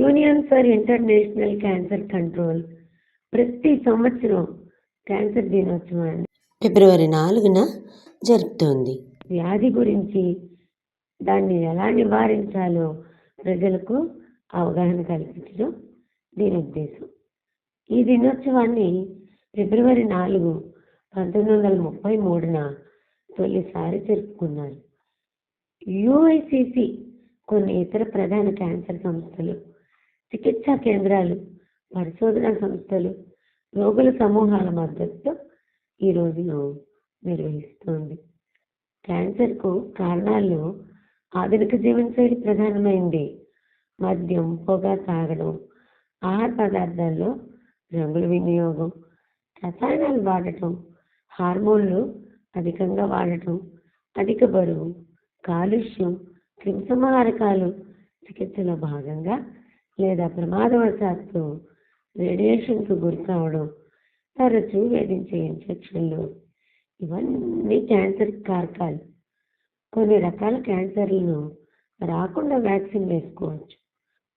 Union for international cancer control ప్రతి సంవత్సరం cancer దినోత్సవాన్ని ఫిబ్రవరి నాలుగున జరుపుతోంది. వ్యాధి గురించి దాన్ని ఎలా నివారించాలో ప్రజలకు అవగాహన కల్పించడం దీని ఉద్దేశం. ఈ దినోత్సవాన్ని ఫిబ్రవరి నాలుగు పంతొమ్మిది వందల ముప్పై మూడున తొలిసారి జరుపుకున్నారు. యుఐసిసి కొన్ని ఇతర ప్రధాన క్యాన్సర్ సంస్థలు చికిత్సా కేంద్రాలు పరిశోధనా సంస్థలు రోగుల సమూహాల మద్దతుతో ఈ రోజును నిర్వహిస్తోంది. క్యాన్సర్కు కారణాల్లో ఆధునిక జీవనశైలి ప్రధానమైంది. మద్యం పొగ తాగడం ఆహార పదార్థాల్లో రంగుల వినియోగం రసాయనాలు వాడటం హార్మోన్లు అధికంగా వాడటం అధిక బరువు కాలుష్యం క్రిమిసంహారకాలు చికిత్సలో భాగంగా లేదా ప్రమాదవశాత్తు రేడియేషన్కు గురి కావడం తరచూ వేధించే ఇన్ఫెక్షన్లు. ఇవన్నీ క్యాన్సర్ కారకాలు. కొన్ని రకాల క్యాన్సర్లను రాకుండా వ్యాక్సిన్ వేసుకోవచ్చు.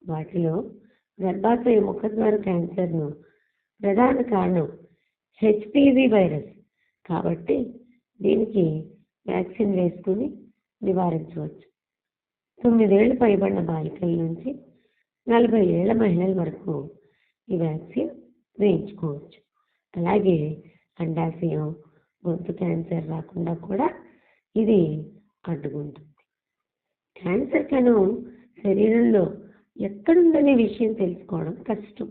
వాటిలో గర్భాశయ ముఖద్వార క్యాన్సర్ను ప్రధాన కారణం హెచ్పివి వైరస్. కాబట్టి దీనికి వ్యాక్సిన్ వేసుకుని నివారించవచ్చు. తొమ్మిదేళ్ళు పైబడిన బాలికల నుంచి నలభై ఏళ్ళ మహిళల వరకు ఈ వ్యాక్సిన్ వేయించుకోవచ్చు. అలాగే అండాశయం గొంతు క్యాన్సర్ రాకుండా కూడా ఇది అడ్డుకుంటుంది. క్యాన్సర్ కణం శరీరంలో ఎక్కడుందనే విషయం తెలుసుకోవడం కష్టం.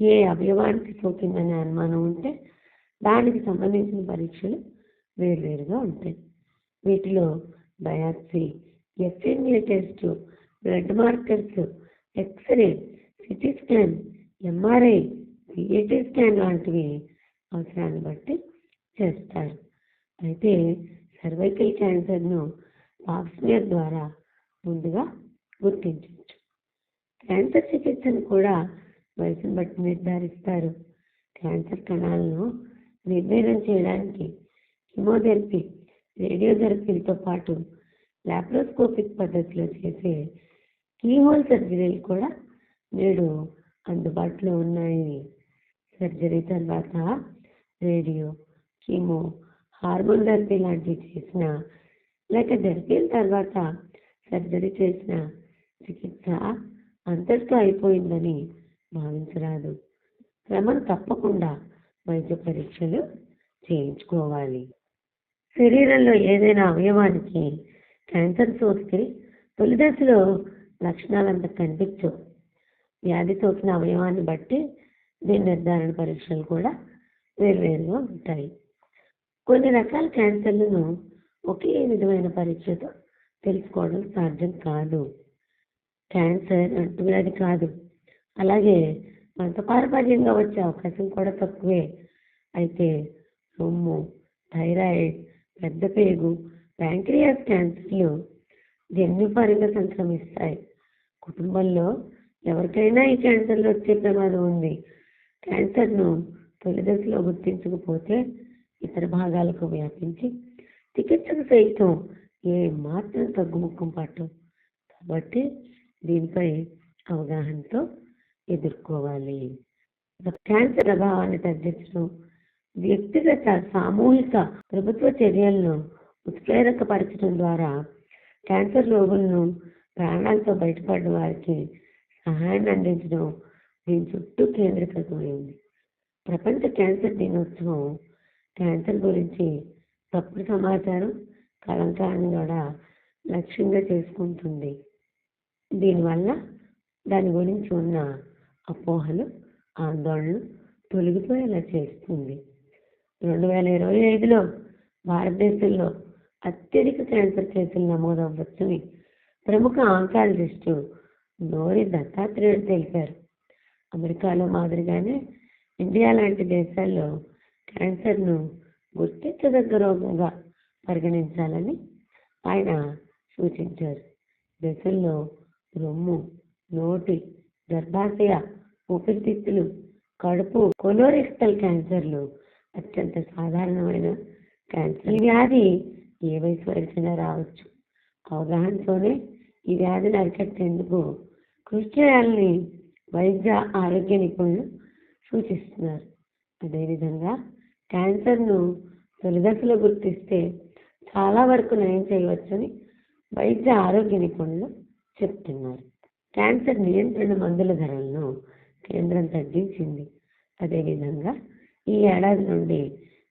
ఏ అవయవానికి సోకిందనే అనుమానం ఉంటే దానికి సంబంధించిన పరీక్షలు వేరువేరుగా ఉంటాయి. వీటిలో biopsy FNA test blood markers X ray CT scan MRI PET scan లాంటివి అవసరాన్ని బట్టి చేస్తారు. అయితే సర్వైకల్ క్యాన్సర్ను పాప్స్మియర్ ద్వారా ముందుగా గుర్తించవచ్చు. క్యాన్సర్ చికిత్సను కూడా వయసును బట్టి నిర్ధారిస్తారు. క్యాన్సర్ కణాలను నిర్వీర్యం చేయడానికి కిమోథెరపీ రేడియోథెరపీలతో పాటు లాప్రోస్కోపిక్ పద్ధతిలో చేసే కీహోల్ సర్జరీలు కూడా నేడు అందుబాటులో ఉన్నాయి. సర్జరీ తర్వాత రేడియో కీమో హార్మోన్ థెరపీ లాంటివి చేసిన లేక థెరపీల తర్వాత సర్జరీ చేసిన చికిత్స అంతటితో అయిపోయిందని భావించరాదు. క్రమం తప్పకుండా వైద్య పరీక్షలు చేయించుకోవాలి. శరీరంలో ఏదైనా అవయవానికి క్యాన్సర్ సోకితే తొలి దశలో లక్షణాలు అంత కనిపించవు. వ్యాధి సోకిన అవయవాన్ని బట్టి దీని నిర్ధారణ పరీక్షలు కూడా వేరువేరుగా ఉంటాయి. కొన్ని రకాల క్యాన్సర్లను ఒకే విధమైన పరీక్షతో తెలుసుకోవడం సాధ్యం కాదు. క్యాన్సర్ అంటువ్యాధి కాదు. అలాగే వంశపారపర్యంగా వచ్చే అవకాశం కూడా తక్కువే. అయితే రొమ్ము థైరాయిడ్ పెద్ద పేగు ప్యాంక్రియాస్ క్యాన్సర్లు జన్యుపరంగా సంక్రమిస్తాయి కుటుంబంలో ఎవరికైనా ఈ క్యాన్సర్లు వచ్చే ప్రమాదం ఉంది. క్యాన్సర్ను తొలి దశలో గుర్తించకపోతే ఇతర భాగాలకు వ్యాపించి చికిత్సకు సైతం ఏ మాత్రం తగ్గుముఖం పట్టవు కాబట్టి దీనిపై అవగాహనతో ఎదుర్కోవాలి. క్యాన్సర్ ప్రభావాన్ని తగ్గించడం వ్యక్తిగత సామూహిక ప్రభుత్వ చర్యలను ఉత్ప్రేరకపరచడం ద్వారా క్యాన్సర్ రోగులను ప్రాణాలతో బయటపడిన వారికి సహాయాన్ని అందించడం దీని చుట్టూ కేంద్రీకృతమైంది. ప్రపంచ క్యాన్సర్ దినోత్సవం క్యాన్సర్ గురించి తప్పుడు సమాచారం కలంకాన్ని కూడా లక్ష్యంగా చేసుకుంటుంది. దీనివల్ల దాని గురించి ఉన్న అపోహలు ఆందోళనలు తొలగిపోయేలా చేస్తుంది. రెండు వేల ఇరవై ఐదులో భారతదేశంలో అత్యధిక క్యాన్సర్ కేసులు నమోదవ్వచ్చని ప్రముఖ ఆంకాలజిస్టు నోరి దత్తాత్రేయుడు తెలిపారు. అమెరికాలో మాదిరిగానే ఇండియా లాంటి దేశాల్లో క్యాన్సర్ను గుర్తించదగ్గ రోగంగా పరిగణించాలని ఆయన సూచించారు. దేశంలో రొమ్ము నోటి గర్భాశయ ఊపిరితిత్తులు కడుపు కొలోరెక్టల్ క్యాన్సర్లు అత్యంత సాధారణమైన క్యాన్సర్ ఈ వ్యాధి ఏ వయసు వరకైనా రావచ్చు. అవగాహనతోనే ఈ వ్యాధిని అరికట్టేందుకు కృషి చేయాలని వైద్య ఆరోగ్య నిపుణులు సూచిస్తున్నారు. అదేవిధంగా క్యాన్సర్ను తొలిదశలో గుర్తిస్తే చాలా వరకు నయం చేయవచ్చని వైద్య ఆరోగ్య నిపుణులు చెప్తున్నారు. క్యాన్సర్ నియంత్రణ మందుల ధరలను కేంద్రం తగ్గించింది. అదేవిధంగా ఈ ఏడాది నుండి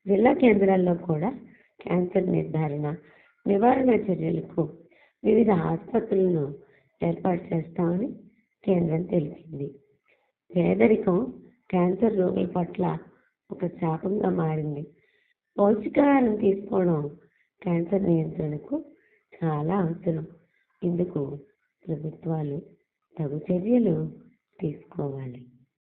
జిల్లా కేంద్రాల్లో కూడా క్యాన్సర్ నిర్ధారణ నివారణ చర్యలకు వివిధ ఆసుపత్రులను ఏర్పాటు చేస్తామని కేంద్రం తెలిపింది. పేదరికం క్యాన్సర్ రోగుల పట్ల ఒక శాపంగా మారింది. పౌష్టికాహారం తీసుకోవడం క్యాన్సర్ నియంత్రణకు చాలా అవసరం. ఇందుకు ప్రభుత్వాలు తగు చర్యలు తీసుకోవాలి.